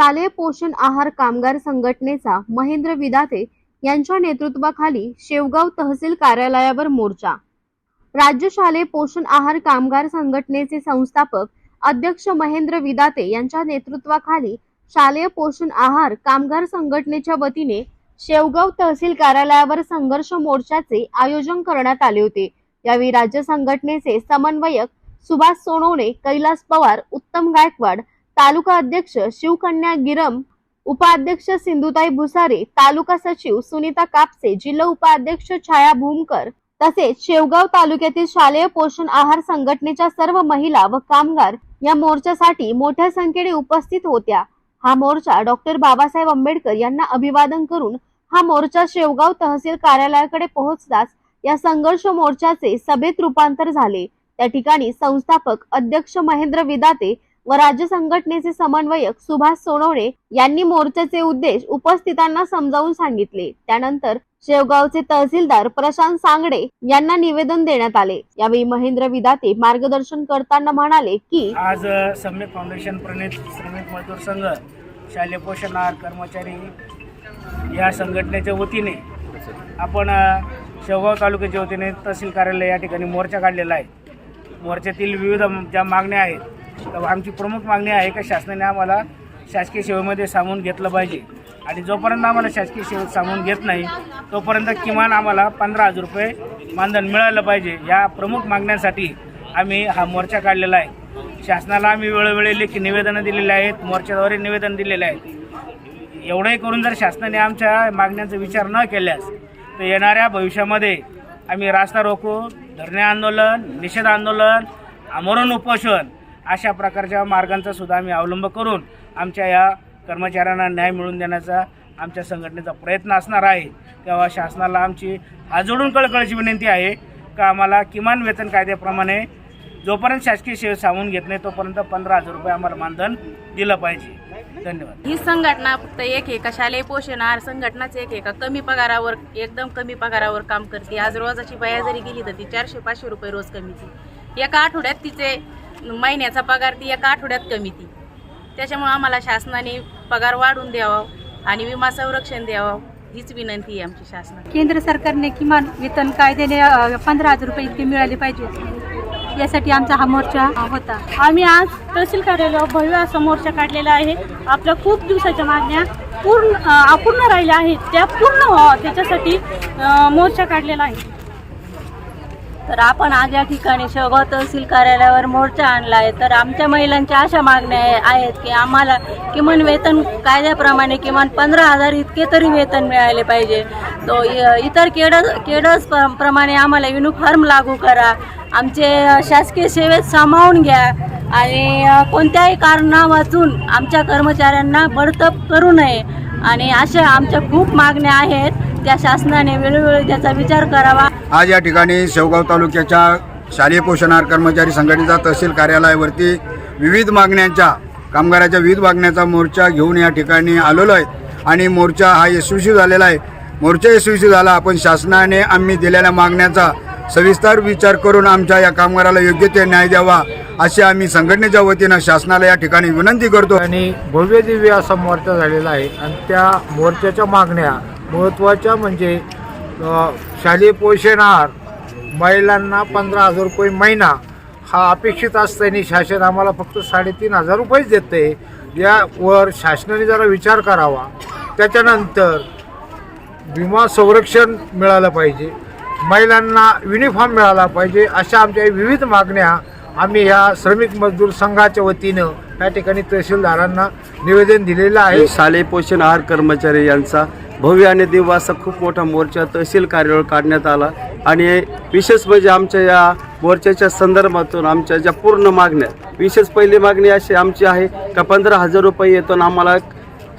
शालेय पोषण आहार कामगार संघटनेचा महेंद्र विदाते यांच्या नेतृत्वाखाली शेवगाव तहसील कार्यालयावर मोर्चा. राज्य शालेय पोषण आहार कामगार संघटनेचे संस्थापक अध्यक्ष महेंद्र विदाते यांच्या नेतृत्वाखाली शालेय पोषण आहार कामगार संघटनेच्या वतीने शेवगाव तहसील कार्यालयावर संघर्ष मोर्चाचे आयोजन करण्यात आले होते. यावेळी राज्य संघटनेचे समन्वयक सुभाष सोनवणे कैलास पवार उत्तम गायकवाड तालुका अध्यक्ष शिवकन्या गिरम उपाध्यक्ष सिंधुताई भुसारे तालुका सचिव सुनीता कापसे जिल्हा उपाध्यक्ष छाया भूमकर तसेच शेवगाव तालुक्यातील शालेय पोषण आहार संघटनेच्या सर्व महिला व कामगार या मोर्चासाठी मोठ्या संख्येने उपस्थित होत्या. हा मोर्चा डॉक्टर बाबासाहेब आंबेडकर यांना अभिवादन करून हा मोर्चा शेवगाव तहसील कार्यालयाकडे पोहोचताच या संघर्ष मोर्चाचे सभेत रूपांतर झाले. त्या ठिकाणी संस्थापक अध्यक्ष महेंद्र विदाते व राज्य संघटनेचे समन्वयक सुभाष सोनवणे यांनी मोर्चाचे उद्देश उपस्थितांना समजावून सांगितले. त्यानंतर शेवगावचे तहसीलदार प्रशांत सांगडे यांना निवेदन देण्यात आले. यावेळी महेंद्र विदाते मार्गदर्शन करताना म्हणाले की आज सम्यक फाउंडेशन प्रणित श्रमिक मजदूर संघ शालेय पोषण आहार कर्मचारी या संघटनेच्या वतीने आपण शेवगाव तालुक्याच्या वतीने तहसील कार्यालय या ठिकाणी मोर्चा काढलेला आहे. मोर्चातील विविध ज्या मागण्या आहेत तर आमची प्रमुख मागणी आहे का शासनाने आम्हाला शासकीय सेवेमध्ये सामावून घेतलं पाहिजे. आणि जोपर्यंत आम्हाला शासकीय सेवेत सामावून घेत नाही तोपर्यंत किमान आम्हाला पंधरा हजार रुपये मानधन मिळालं पाहिजे. या प्रमुख मागण्यांसाठी आम्ही हा मोर्चा काढलेला आहे. शासनाला आम्ही वेळोवेळी लेखी निवेदनं दिलेली आहेत मोर्चाद्वारे निवेदन दिलेले आहेत. एवढंही करून जर शासनाने आमच्या मागण्यांचा विचार न केल्यास तर येणाऱ्या भविष्यामध्ये आम्ही रास्ता रोको धरणे आंदोलन निषेध आंदोलन आमरण उपोषण अशा प्रकारच्या मार्गांचा सुद्धा आम्ही अवलंब करून आमच्या या कर्मचाऱ्यांना न्याय मिळवून देण्याचा आमच्या संघटनेचा प्रयत्न असणार आहे. तेव्हा शासनाला आमची हात जोडून विनंती आहे का आम्हाला किमान वेतन कायद्याप्रमाणे जोपर्यंत शासकीय सेवा सांगून घेत नाही तोपर्यंत पंधरा हजार रुपये आम्हाला मानधन दिलं पाहिजे. धन्यवाद. ही संघटना फक्त एक एका शालेय पोषण संघटनाच एक एका कमी पगारावर एकदम कमी पगारावर काम करते. आज रोजाची बाया जरी गेली तर ती चारशे पाचशे रुपये रोज कमीची एका आठवड्यात तिचे महिन्याचा पगार ती एका आठवड्यात कमी ती. त्याच्यामुळं आम्हाला शासनाने पगार वाढवून द्यावा आणि विमा संरक्षण द्यावं हीच विनंती आहे आमची शासनाला. केंद्र सरकारने किमान वेतन कायद्याने पंधरा हजार रुपये इतके मिळाले पाहिजे. यासाठी आमचा हा मोर्चा होता. आम्ही आज तहसील कार्यालयावर भव्य असा मोर्चा काढलेला आहे. आपल्या खूप दिवसाच्या मागण्या पूर्ण अपूर्ण राहिल्या आहेत. त्या पूर्ण व्हावा त्याच्यासाठी मोर्चा काढलेला आहे. तर आपण आज या ठिकाणी शेवगाव तहसील कार्यालयावर मोर्चा आणला आहे तर आमच्या महिलांच्या अशा मागण्या आहेत की आम्हाला किमान वेतन कायद्याप्रमाणे किमान पंधरा हजार इतके तरी वेतन मिळाले पाहिजे. तो इ- इतर केड केडस प्रमाणे आम्हाला युनिफॉर्म लागू करा. आमचे शासकीय सेवेत सामावून घ्या. आणि कोणत्याही कोणत्याही कारणावाचून आमच्या कर्मचाऱ्यांना बडतप करू नये. आणि अशा आमच्या खूप मागण्या आहेत. त्या शासनाने वेळोवेळी त्याचा विचार करावा. आज या ठिकाणी शेवगाव तालुक्याच्या शालेय पोषण कर्मचारी संघटनेचा तहसील कार्यालयावरती विविध मागण्यांच्या कामगाराच्या विविध मागण्याचा मोर्चा घेऊन या ठिकाणी आलेलो आहे. आणि मोर्चा हा यशस्वी झालेला आहे. मोर्चा यशस्वी झाला आपण शासनाने आम्ही दिलेल्या मागण्याचा सविस्तर विचार करून आमच्या या कामगाराला योग्य ते न्याय द्यावा अशी आम्ही संघटनेच्या वतीनं शासनाला या ठिकाणी विनंती करतो. आणि भव्य दिव्य असा मोर्चा झालेला आहे. आणि त्या मोर्चाच्या मागण्या महत्त्वाच्या म्हणजे शालेय पोषण आहार महिलांना पंधरा हजार रुपये महिना हा अपेक्षित असताना शासन आम्हाला फक्त साडेतीन हजार रुपयेच देते यावर शासनाने जरा विचार करावा. त्याच्यानंतर विमा संरक्षण मिळालं पाहिजे. महिलांना युनिफॉर्म मिळाला पाहिजे अशा आमच्या विविध मागण्या आम्ही ह्या श्रमिक मजदूर संघाच्या वतीनं या ठिकाणी तहसीलदारांना निवेदन दिलेलं आहे. शालेय पोषण आहार कर्मचारी यांचा भव्य आणि दिव्य असा खूप मोठा मोर्चा तहसील कार्यालयावर काढण्यात आला. आणि विशेष म्हणजे आमच्या या मोर्चाच्या संदर्भातून आमच्या ज्या पूर्ण मागण्या विशेष पहिली मागणी अशी आमची आहे का पंधरा हजार रुपये येतून आम्हाला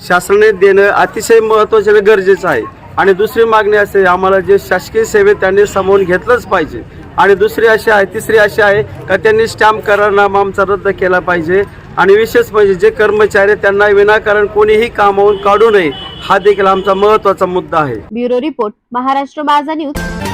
शासनाने देणं अतिशय महत्त्वाचं आणि गरजेचं आहे. आणि दुसरी मागणी असे आम्हाला जे शासकीय सेवेत त्यांनी सामावून घेतलंच पाहिजे. आणि दुसरी अशी आहे तिसरी अशी आहे का त्यांनी स्टॅम्प करारनामा आमचा रद्द केला पाहिजे. आणि विशेष म्हणजे जे कर्मचारी आहेत, त्यांना विनाकारण कोणीही कामावून काढू नये. हा देखील आमचा महत्त्वाचा मुद्दा आहे. ब्युरो रिपोर्ट महाराष्ट्र माझा न्यूज.